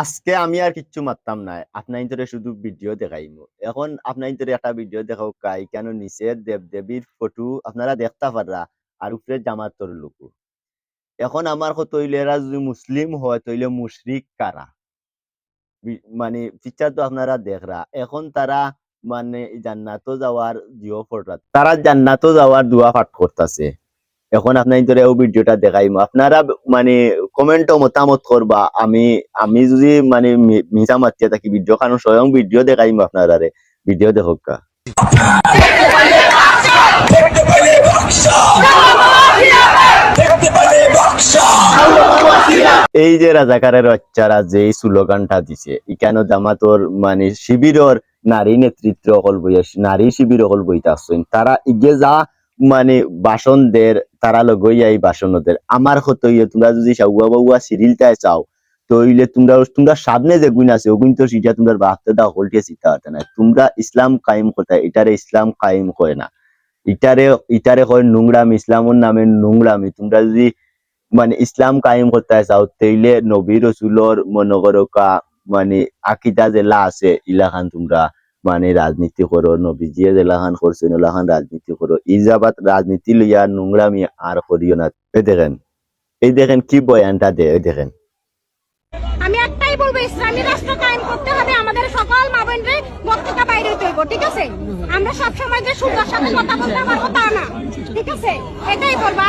আজকে আমি আর কিচ্ছু মারতাম না আপনার ইন্তরে শুধু ভিডিও দেখাইমু। এখন আপনার ইন্তরে একটা ভিডিও দেখাও কাই? কেন নিচে দেব দেবীর ফটো আপনারা দেখতে পাররা আর উপরে জামাতর লোক। এখন আমার এরা যদি মুসলিম হয় তাইলে মুশরিক কারা? মানে পিকচার তো আপনারা দেখরা। এখন তারা মানে জান্নাতও যাওয়ার জিও ফটো তারা জান্নাতও যাওয়ার দোয়া পাঠ করতেছে। এখন আপনার ও ভিডিওটা দেখাইম। আপনারা মানে কমেন্ট মতামত করবা। আমি আমি যদি মানে মি- মিছা মাতিয়ে থাকি ভিডিও কারণ স্বয়ং ভিডিও দেখাইম আপনারা ভিডিও দেখুক। এই যে রাজাকারের বাচ্চারা যে স্লোগানটা দিছে ইকানো জামাতর মানে শিবিরর নারী নেতৃত্ব অকল বইয়া নারী শিবির অকল বইতে আসছেন? তারা ইগে যা মানে বাসন দের তারা লগইয়া এই বাসন দের আমার হতো ইয়ে তোমরা যদি সাউয়া বাউয়া সিরিলটায় চাও, তইলে তোমরা তোমরা সামনে যে গুণ আছে ওগুণ তো সেটা তোমরা বাহতে দাও হলটে চিন্তা হতে না তোমরা ইসলাম কায়েম করতে এটারে ইসলাম কায়েম করে না। ইটারে ইটারে হয় নোংরামি ইসলামের নামে নোংরামি তোমরা যদি মানে ইসলাম কায়েম করতে চাও, তাইলে নবী রসুলর মনে করো মানে আকিদা জেলা আছে, ইলাখান তোমরা। মানে রাজনীতি করো নবীজিয়ে জেলাখান করছেন ওলাখান রাজনীতি করো ইজাবাত রাজনীতি লইয়া নোংরামি আর করিও না। এই দেখেন এই দেখেন কি বয়ানটা দে এই দেখেন। আমি একটাই বলব, ইসলামী রাষ্ট্র কায়েম করতে হবে, আমাদের সকল মা বক্তৃতা বাইরে ঠিক আছে? আমরা সব সময় যে সুন্দর সাথে কথা বলতে না, ঠিক আছে? এটাই বলব।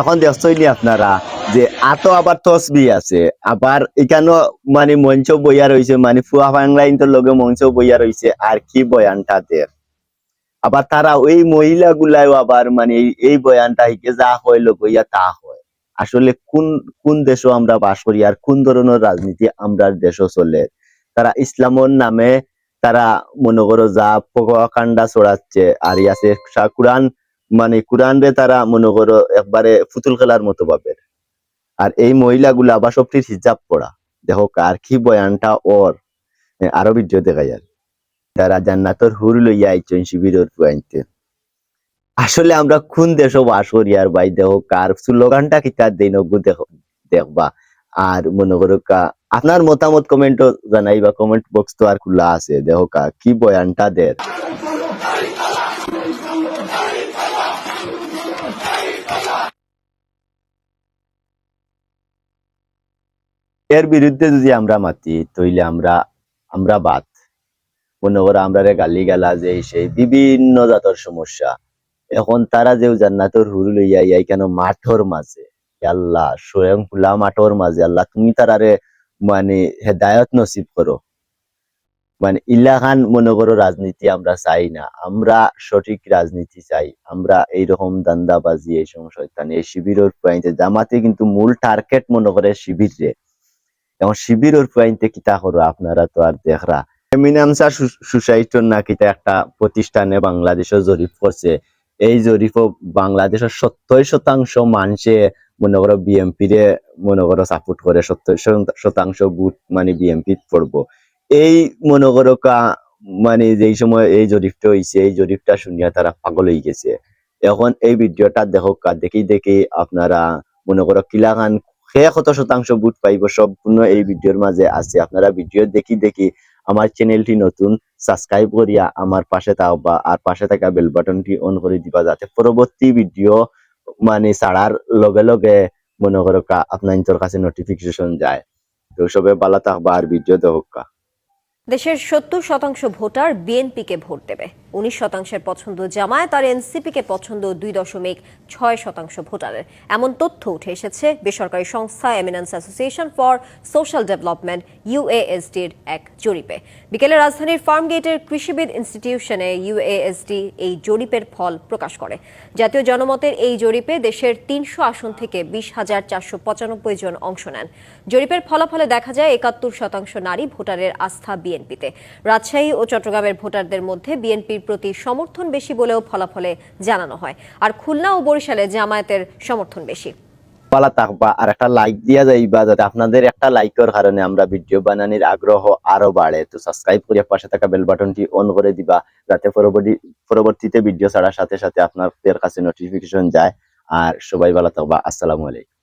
এখন দেখছই নি আপনারা, যে আত আবার তসবি আছে, আবার এখানেও মানে মঞ্চ বইয়া রয়েছে মানে ফুয়া বাংলাইনটোর লগে মঞ্চ বইয়া রয়েছে আর কি বয়ানটা দের আবার তারা ওই মহিলা গুলাও আবার মানে এই- বয়ানটা হিকে যা হয় লগইয়া তা হয়। আসলে কোন কোন দেশও আমরা বাস করি, আর কোন ধরনের রাজনীতি আমরা দেশও চলে। তারা ইসলামের নামে তারা মনে করো যা প্রকাণ্ডা ছড়াচ্ছে, আর ইয়াছে কোরআন মানে কোরআন রে তারা মনে করো একবারে ফুতুল খেলার মতো ভাবে। আর এই মহিলাগুলা আবার সবটির হিজাব পড়া দেখো কার কি বয়ানটা ওর। আরও ভিডিও দেখা যায় তারা জান্নাতর হুর লইয়া আইছেন শিবিরের পুয়াইতে আসলে আমরা কোন দেশও বাস করি আর ভাই, দেখো কার স্লোগানটা দেই নগু দেখো, দেখবা। আর মনে করো কা, আপনার মতামত কমেন্টও জানাইবা কমেন্ট বক্স তো আর খোলা আছে। দেখো কা, কি বয়ানটা দের এর বিরুদ্ধে যদি আমরা মাতি, তইলে আমরা আমরা বাদ। মনে করো আমরা গালি গালা যে সেই বিভিন্ন জাতর সমস্যা। এখন তারা যে জান্নাতর হুরু লইয়া ইয়া কেন মাঠর মাঝে? আল্লাহ, স্বয়ং খোলা মাঠর মাঝে। আল্লাহ, তুমি তারারে মানে হেদায়ত নসিব করো। মানে ইলাখান মনে করো রাজনীতি আমরা চাই না। আমরা সঠিক রাজনীতি চাই। আমরা এইরকম দান্দাবাজি, এই সমস্যা এই শিবিরের পয়েন্টে জামাতে কিন্তু মূল টার্গেট মনে করে শিবির এবং শিবিরের পয়েন্টে কিতা করো আপনারা তো আর দেখরা। এমিনামসা সোসাইটির না কিতা একটা প্রতিষ্ঠানে বাংলাদেশে জরিপ করছে। এই জরিপও বাংলাদেশের সত্তর শতাংশ মানুষে মনে করো বিএমপি রে মনে করো সাপোর্ট করে, সত্তর শতাংশ বুট মানে বিএমপি পড়ব এই মনে করো কা মানে যেই সময় এই জরিপটা হইছে, এই জরিপটা শুনিয়া তারা পাগল হয়ে গেছে। এখন এই ভিডিওটা দেখো কা, দেখি দেখি আপনারা মনে করো কিলাখান কত শতাংশ বুট পাইব সম্পূর্ণ এই ভিডিওর মাঝে আছে। আপনারা ভিডিও দেখি দেখি আমার চ্যানেলটি নতুন সাবস্ক্রাইব করিয়া আমার পাশে থাকবা আর পাশে থাকা বেল বাটনটি অন করে দিবা যাতে পরবর্তী ভিডিও মানে ছাড়ার লগে লগে মনে করো আপনার কাছে নোটিফিকেশন যায়। তো সবে ভালো থাকবা আর ভিডিও দেখা দেশের সত্তর শতাংশ ভোটার বিএনপিকে ভোট দেবে। উনিশ শতাংশের পছন্দ জামায়াত আর এনসিপিকে পছন্দ দুই দশমিক ছয় শতাংশ ভোটারের। এমন তথ্য উঠে এসেছে বেসরকারি সংস্থা Eminence association for social development ইউএএসডির এক জরিপে। বিকেলে রাজধানীর ফার্মগেটের কৃষিবিদ ইনস্টিটিউশনে ইউএএসডি এই জরিপের ফল প্রকাশ করে। জাতীয় জনমতের এই জরিপে দেশের তিনশো আসন থেকে বিশ হাজার চারশো পঁচানব্বই জন অংশ নেন। জরিপের ফলাফলে দেখা যায় একাত্তর শতাংশ নারী ভোটারের আস্থা বিএনপিতে। রাজশাহী ও চট্টগ্রামের ভোটারদের মধ্যে বিএনপির প্রতি সমর্থন বেশি বলেও ফলাফলে জানানো হয়। আর খুলনা ও বরিশালে জামায়াতের সমর্থন বেশি। পালা থাকবা আর একটা লাইক দিয়া যাতে আপনাদের একটা লাইকের কারণে আমরা ভিডিও বানানোর আগ্রহ আরও বাড়ে। তো সাবস্ক্রাইব করে পাশে থাকা বেল বাটনটি অন করে দিবা, যাতে পরবর্তী, পরবর্তীতে ভিডিও ছাড়ার সাথে সাথে আপনাদের কাছে নোটিফিকেশন যায়। আর সবাই ভালো থাকবা। আসসালামু আলাইকুম।